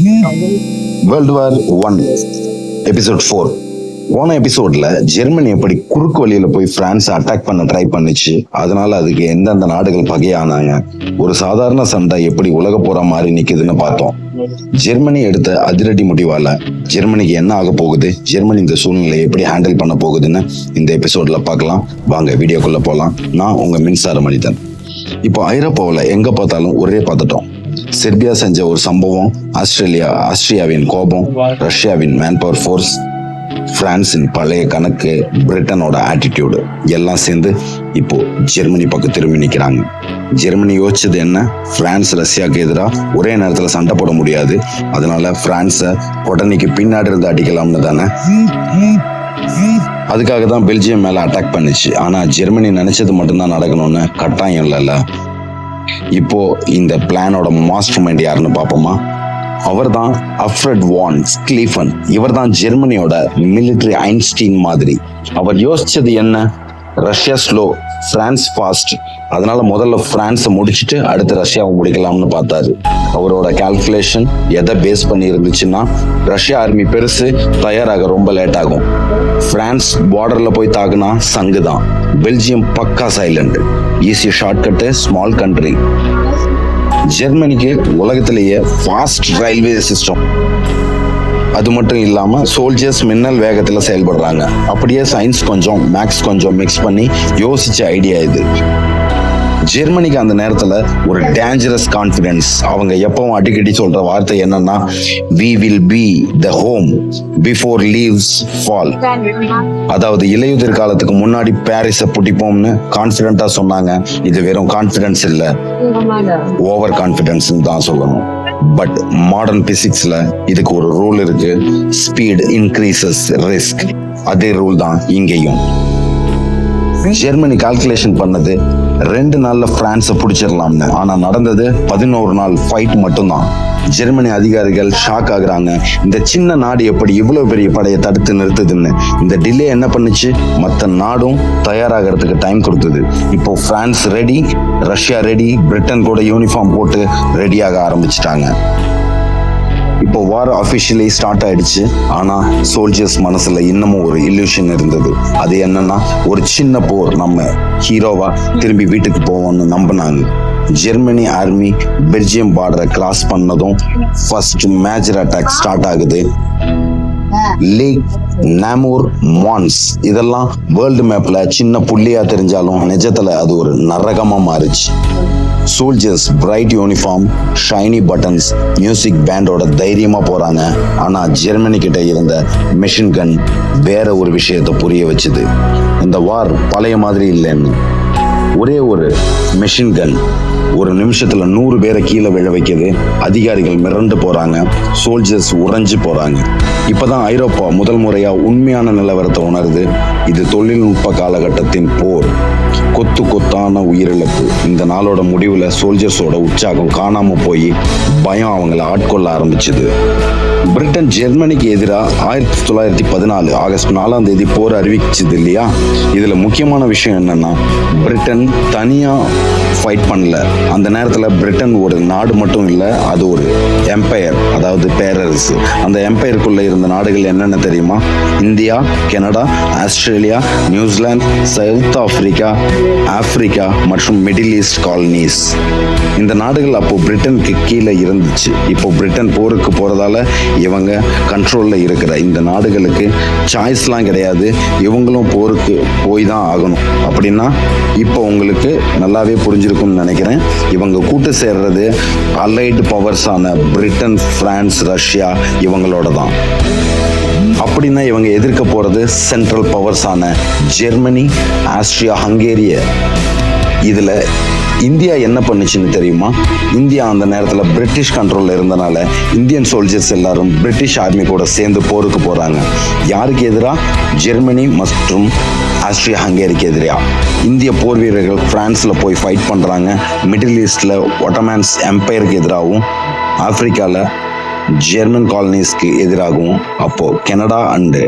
World war one episode four போன எபிசோட்ல Germany எப்படி குறுக்கு வழியில போய் பிரான்ஸ் அட்டாக் பண்ண ட்ரை பண்ணுச்சு அதனால அதுக்கு எந்தெந்த நாடுகள் பகையானாங்க ஒரு சாதாரண சண்டை எப்படி உலக போற மாதிரி நிக்குதுன்னு பார்த்தோம். ஜெர்மனி எடுத்த அதிரடி முடிவால ஜெர்மனிக்கு என்ன ஆக போகுது ஜெர்மனி இந்த சூழ்நிலையை எப்படி ஹேண்டில் பண்ண போகுதுன்னு இந்த எபிசோட்ல பார்க்கலாம். வாங்க வீடியோக்குள்ள போலாம். நான் உங்க மின்சார மனிதன். இப்போ ஐரோப்பாவில் எங்க பார்த்தாலும் ஒரே பார்த்துட்டோம். செர்பியா செஞ்ச ஒரு சம்பவம் ஆஸ்திரேலியா ஆஸ்திரியாவின் கோபம் ரஷ்யாவின் மேன் பவர் ஃபோர்ஸ் பிரான்சின் பழைய கணக்கு பிரிட்டனோட ஆட்டிடியூடு எல்லாம் சேர்ந்து இப்போ ஜெர்மனி பக்கம் திரும்பி நிற்கிறாங்க ஜெர்மனி யோசிச்சது என்ன? பிரான்ஸ் ரஷ்யாவுக்கு எதிராக ஒரே நேரத்தில் சண்டை போட முடியாது. அதனால பிரான்ஸை உடனேக்கு பின்னாடி இருந்து அடிக்கலாம்னு தானே. அதுக்காக தான் பெல்ஜியம் மேலே அட்டாக் பண்ணுச்சு. ஆனால் ஜெர்மனி நினைச்சது மட்டும்தான் நடக்கணும்னு கட்டாயம் இல்லைல்ல. இப்போ இந்த பிளானோட மாஸ்டர் மைண்ட் யாருன்னு பார்ப்போமா? அவர் தான் அஃப்ரட் வான் ஸ்கிலீஃபன். இவர் தான் ஜெர்மனியோட மிலிட்டரி ஐன்ஸ்டீன் மாதிரி. அவர் யோசிச்சது என்ன? ரஷ்யா ஸ்லோ பிரான்ஸ் ஃபாஸ்ட் அதனால முதல்ல பிரான்ஸை முடிச்சுட்டு அடுத்து ரஷ்யாவை முடிக்கலாம்னு பார்த்தாரு. அவரோட கால்குலேஷன் எதை பேஸ் பண்ணி இருந்துச்சுன்னா ரஷ்யா ஆர்மி பெருசு தயாராக ரொம்ப லேட் ஆகும். பிரான்ஸ் பார்டர்ல போய் தாக்குனா சங்கு தான். பெல்ஜியம் பக்கா silent easy shortcut small country ஜெர்மனிக்கு உலகத்திலேயே ஃபாஸ்ட் ரயில்வே சிஸ்டம் அது மட்டும் இல்லாம சோல்ஜர்ஸ் மின்னல் வேகத்துல செயல்படுறாங்க. அப்படியே சயின்ஸ் கொஞ்சம் மேக்ஸ் கொஞ்சம் மிக்ஸ் பண்ணி யோசிச்ச ஐடியா இது. ஜெர்மனிக்கு அந்த நேரத்துல ஒரு டேஞ்சரஸ் கான்ஃபிடன்ஸ் அவங்க எப்பவும் அடிக்கடி சொல்ற வார்த்தை என்னன்னா we will be the home before leaves fall அதாவது இலையுதிர் காலத்துக்கு முன்னாடி பாரிஸை பிடிப்போம்னு கான்ஃபிடென்ட்டா சொன்னாங்க. இது வெறும் கான்ஃபிடன்ஸ் இல்ல. ஓவர் கான்ஃபிடன்ஸ் தான் சொல்லணும். பட் மாடர்ன் பிசிக்ஸ்ல இதுக்கு ஒரு ரூல் இருக்கு. ஸ்பீட் இன்க்ரீசஸ் ரிஸ்க் அதே ரூல் தான் இங்கேயும். ஜெர்மனி கால்குலேஷன் பண்ணது. ரெண்டு நாள்ல பிரான்ஸை பிடிச்சிடலாம்னு ஆனா நடந்தது பதினோரு நாள் ஃபைட் மட்டும்தான். ஜெர்மனி அதிகாரிகள் ஷாக் ஆகுறாங்க. இந்த சின்ன நாடு எப்படி இவ்வளவு பெரிய படையை தடுத்து நிறுத்துதுன்னு. இந்த டிலே என்ன பண்ணுச்சு? மற்ற நாடும் தயாராகிறதுக்கு டைம் கொடுத்தது. இப்போ France ready Russia ready Britain கூட யூனிஃபார்ம் போட்டு ரெடியாக ஆரம்பிச்சிட்டாங்க. இப்போ வார் அஃபிஷியலி ஸ்டார்ட் ஆயிடுச்சு. ஆனா சோல்ஜர்ஸ் மனசுல இன்னமும் ஒரு இல்யூஷன் இருந்தது. அது என்னன்னா ஒரு சின்ன போர் நம்ம ஹீரோவா திரும்பி வீட்டுக்கு போவோம்னு நம்பினாங்க. ஜெர்மனி ஆர்மி பெல்ஜியம் பார்டரை கிராஸ் பண்ணதும் ஃபர்ஸ்ட் மேஜர் அட்டாக் ஸ்டார்ட் ஆகுது. லேக் நாமூர் மான்ஸ் இதெல்லாம் வேர்ல்டு மேப்ல சின்ன புள்ளியா தெரிஞ்சாலும் நிஜத்துல அது ஒரு நரகமா மாறுச்சு. Soldiers bright uniform shiny buttons music பேண்டோட தைரியமா போறாங்க. ஆனா ஜெர்மனி கிட்ட இருந்த மெஷின் கன் வேற ஒரு விஷயத்தை புரிய வச்சுது. இந்த வார் பழைய மாதிரி இல்லைன்னு. ஒரே ஒரு மெஷின் கன் ஒரு நிமிஷத்துல நூறு பேரை கீழே விழ வைக்குது. அதிகாரிகள் மிரண்டு போறாங்க. சோல்ஜர்ஸ் உறைஞ்சு போறாங்க. இப்பதான் ஐரோப்பா முதல் முறையா உண்மையான நிலவரத்தை உணருது. இது தொழில்நுட்ப காலகட்டத்தின் போர். கொத்து கொத்தான உயிரிழப்பு. இந்த நாளோட முடிவுல சோல்ஜர்ஸோட உற்சாகம் காணாம போய் பயம் அவங்கள ஆட்கொள்ள ஆரம்பிச்சுது. பிரிட்டன் ஜெர்மனிக்கு எதிராக ஆயிரத்தி தொள்ளாயிரத்தி பதினாலு ஆகஸ்ட் நாலாம் தேதி போர் அறிவிச்சது இல்லையா? இதுல முக்கியமான விஷயம் என்னன்னா பிரிட்டன் தனியா ஃபைட் பண்ணல. அந்த நேரத்தில் பிரிட்டன் ஒரு நாடு மட்டும் இல்லை அது ஒரு எம்பையர் அதாவது பேரரசு. அந்த எம்பையருக்குள்ள இருந்த நாடுகள் என்னென்ன தெரியுமா? India Canada Australia New Zealand South Africa Africa மற்றும் மிடில் ஈஸ்ட் காலனிஸ் இந்த நாடுகள் அப்போ பிரிட்டனுக்கு கீழே இருந்துச்சு. இப்போ பிரிட்டன் போருக்கு போறதால இவங்க கண்ட்ரோல்ல இருக்கிற இந்த நாடுகளுக்கு சாய்ஸ்லாம் கிடையாது. இவங்களும் போருக்கு போய் தான் ஆகணும். அப்படின்னா இப்போ உங்களுக்கு நல்லாவே புரிஞ்சிருக்கும்னு நினைக்கிறேன். இவங்க கூட்டு சேர்றது அலைடு பவர்ஸான பிரிட்டன் பிரான்ஸ் ரஷ்யா இவங்களோட தான் அப்படின்னா இவங்க எதிர்க்க போறது சென்ட்ரல் பவர்ஸான ஜெர்மனி ஆஸ்திரியா ஹங்கேரிய இதில் இந்தியா என்ன பண்ணுச்சுன்னு தெரியுமா? இந்தியா அந்த நேரத்தில் பிரிட்டிஷ் கண்ட்ரோலில் இருந்தனால இந்தியன் சோல்ஜர்ஸ் எல்லாரும் பிரிட்டிஷ் ஆர்மி கூட சேர்ந்து போருக்கு போகிறாங்க யாருக்கு எதிராக ஜெர்மனி மற்றும் ஆஸ்திரியா ஹங்கேரிக்கு எதிராக இந்திய போர் வீரர்கள் ஃப்ரான்ஸில் போய் ஃபைட் பண்ணுறாங்க மிடில் ஈஸ்டில் ஒட்டமேன்ஸ் எம்பையருக்கு எதிராகவும் ஆப்பிரிக்காவில் ஜெர்மன் காலனிஸ்க்கு எதிராகவும் அப்போது கனடா அண்டு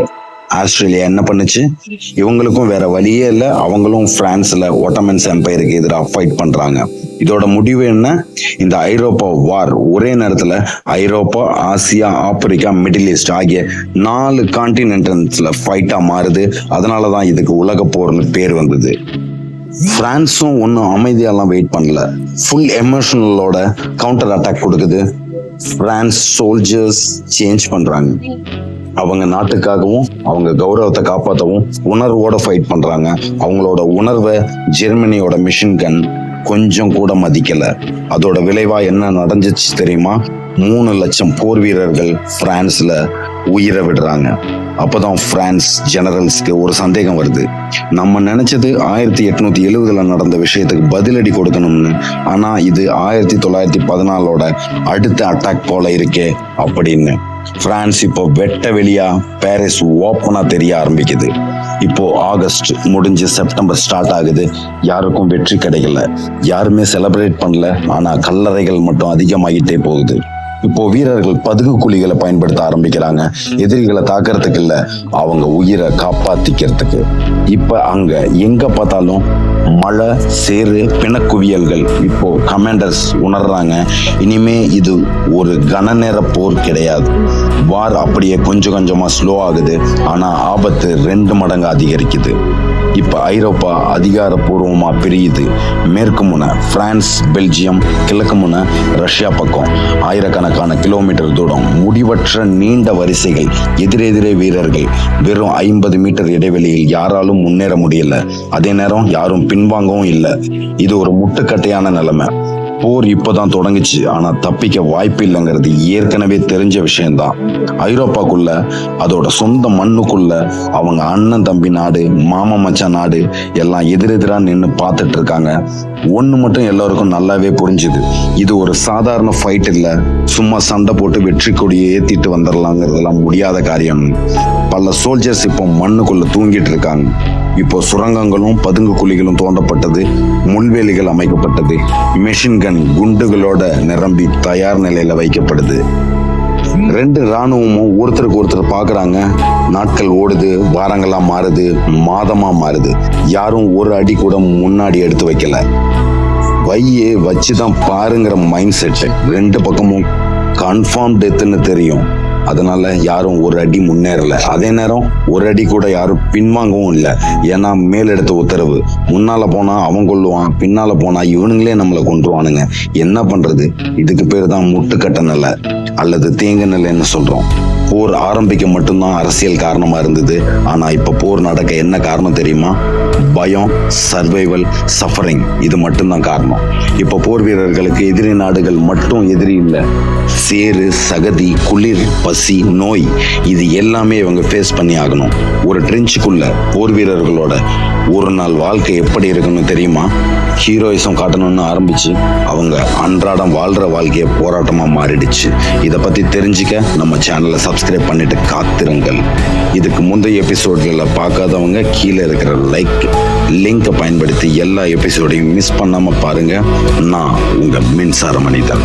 ஆஸ்திரேலியா என்ன பண்ணுச்சு? இவங்களுக்கும் வேற வழியே இல்லை. அவங்களும் பிரான்ஸ்ல ஒட்டமன்ஸ் எம்பையருக்கு எதிராக ஃபைட் பண்றாங்க. இதோட முடிவு என்ன? இந்த ஐரோப்பா வார் ஒரே நேரத்துல Europe Asia Africa Middle East ஆகிய நாலு கான்டினென்டன்ஸ்ல ஃபைட்டா மாறுது. அதனாலதான் இதுக்கு உலக போர்னு பேர் வந்தது. பிரான்ஸும் ஒன்றும் அமைதியெல்லாம் வெயிட் பண்ணல. ஃபுல் எமோஷனலோட கவுண்டர் அட்டாக் கொடுக்குது. பிரான்ஸ் சோல்ஜர்ஸ் சேஞ்ச் பண்றாங்க. அவங்க நாட்டுக்காகவும் அவங்க கௌரவத்தை காப்பாற்றவும் உணர்வோட ஃபைட் பண்றாங்க. அவங்களோட உணர்வை ஜெர்மனியோட மிஷின் கன் கொஞ்சம் கூட மதிக்கல. அதோட விளைவா என்ன நடந்துச்சு தெரியுமா? மூணு லட்சம் போர் வீரர்கள் பிரான்ஸ்ல உயிரை விடுறாங்க. அப்போதான் பிரான்ஸ் ஜெனரல்ஸ்க்கு ஒரு சந்தேகம் வருது. நம்ம நினைச்சது ஆயிரத்தி எட்நூத்தி எழுவதுல நடந்த விஷயத்துக்கு பதிலடி கொடுக்கணும்னு. ஆனா இது ஆயிரத்தி தொள்ளாயிரத்தி பதினாலோட அடுத்த அட்டாக் போல இருக்கே அப்படின்னு. பிரான்ஸ் இப்போ வெட்ட வெளியா பாரிஸ் ஓப்பனா தெரிய ஆரம்பிக்குது. இப்போ ஆகஸ்ட் முடிஞ்சு செப்டம்பர் ஸ்டார்ட் ஆகுது. யாருக்கும் வெற்றி கிடைக்கல. யாருமே செலிப்ரேட் பண்ணல. ஆனா கல்லறைகள் மட்டும் அதிகமாகிட்டே போகுது. இப்போ வீரர்கள் பதுகு குழிகளை பயன்படுத்த ஆரம்பிக்கிறாங்க. எதிரிகளை தாக்கறதுக்கு இல்ல. அவங்க உயிரை காப்பாத்திக்கிறதுக்கு. இப்ப அங்க எங்க பார்த்தாலும் மழை சேறு பிணக்குவியல்கள் இப்போ கமாண்டர்ஸ் உணர்றாங்க. இனிமே இது ஒரு கன நேர போர் கிடையாது. வார் அப்படியே கொஞ்சம் கொஞ்சமா ஸ்லோ ஆகுது. ஆனா ஆபத்து ரெண்டு மடங்கு அதிகரிக்குது. இப்போ ஐரோப்பா அதிகாரப்பூர்வமாக பிரியுது. மேற்கு முனை பிரான்ஸ் பெல்ஜியம் கிழக்கு முனை ரஷ்யா பக்கம். ஆயிரக்கணக்கான கிலோமீட்டர் தூரம். முடிவற்ற நீண்ட வரிசைகள் எதிரெதிரே வீரர்கள். வெறும் ஐம்பது மீட்டர் இடைவெளியில் யாராலும் முன்னேற முடியல. அதே நேரம் யாரும் பின்வாங்கவும் இல்லை. இது ஒரு முட்டுக்கட்டையான நிலைமை. போர் இப்போதான் தொடங்குச்சு. ஆனா தப்பிக்க வாய்ப்பு இல்லைங்கிறது ஏற்கனவே தெரிஞ்ச விஷயம்தான். ஐரோப்பாக்குள்ள அதோட சொந்த மண்ணுக்குள்ள அவங்க அண்ணன் தம்பி நாடு மாமா மச்சான் நாடு எல்லாம் எதிரெதிரா நின்று பார்த்துட்டு இருக்காங்க ஒன்று மட்டும் எல்லாருக்கும் நல்லாவே புரிஞ்சுது. இது ஒரு சாதாரண ஃபைட் இல்லை. சும்மா சண்டை போட்டு வெற்றி கொடியை ஏற்றிட்டு வந்துடலாங்கிறதெல்லாம் முடியாத காரியம். பல சோல்ஜர்ஸ் இப்போ மண்ணுக்குள்ளே தூங்கிட்டு இருக்காங்க இப்போ சுரங்கங்களும் பதுங்கு குழிகளும் தோண்டப்பட்டது. முள்வேலிகள் அமைக்கப்பட்டது. மெஷின்கள் கன் குண்டுகளோட நிரம்பி தயார் நிலையில வைக்கப்படுது. ரெண்டு ராணுவமும் ஒருத்தருக்கு ஒருத்தர் பாக்குறாங்க. நாட்கள் ஓடுது வாரங்களா மாறுது மாதமா மாறுது. யாரும் ஒரு அடி கூட முன்னாடி எடுத்து வைக்கல. வையே வச்சுதான் பாருங்கிற மைண்ட் செட் ரெண்டு பக்கமும் கன்ஃபார்ம் டெத்துன்னு தெரியும். அதனால யாரும் ஒரு அடி முன்னேறல. அதே நேரம் ஒரு அடி கூட யாரும் பின்வாங்கவும் இல்லை. ஏன்னா மேலெடுத்த உத்தரவு. முன்னால போனா அவன் கொள்ளுவான் பின்னால போனா இவனுங்களே நம்மளை கொண்டுருவானுங்க என்ன பண்றது? இதுக்கு பேர் தான் முட்டுக்கட்ட நிலை. அல்லது தேங்க நிலைன்னு சொல்றோம். போர் ஆரம்பிக்க மட்டும்தான் அரசியல் காரணமாக இருந்தது. ஆனால் இப்போ போர் நடக்க என்ன காரணம் தெரியுமா? பயம் சர்வைவல் சஃபரிங் இது மட்டும்தான் காரணம். இப்போ போர் வீரர்களுக்கு எதிரி நாடுகள் மட்டும் எதிரி இல்லை. சேறு சகதி குளிர் பசி நோய் இது எல்லாமே இவங்க ஃபேஸ் பண்ணி ஆகணும். ஒரு ட்ரெஞ்சுக்குள்ள போர் வீரர்களோட ஒரு நாள் வாழ்க்கை எப்படி இருக்குன்னு தெரியுமா? ஹீரோயிசம் காட்டணும்னு ஆரம்பிச்சு அவங்க அன்றாடம் வாழ்கிற வாழ்க்கையை போராட்டமாக மாறிடுச்சு. இதை பற்றி தெரிஞ்சுக்க நம்ம சேனலை சப்ஸ்கிரைப் பண்ணிட்டு காத்திருங்கள். இதுக்கு முந்தைய எபிசோட்களை பார்க்காதவங்க கீழே இருக்கிற லைக் லிங்கை பயன்படுத்தி எல்லா எபிசோடையும் மிஸ் பண்ணாமல் பாருங்கள் நான் உங்கள் மின்சார மனிதன்.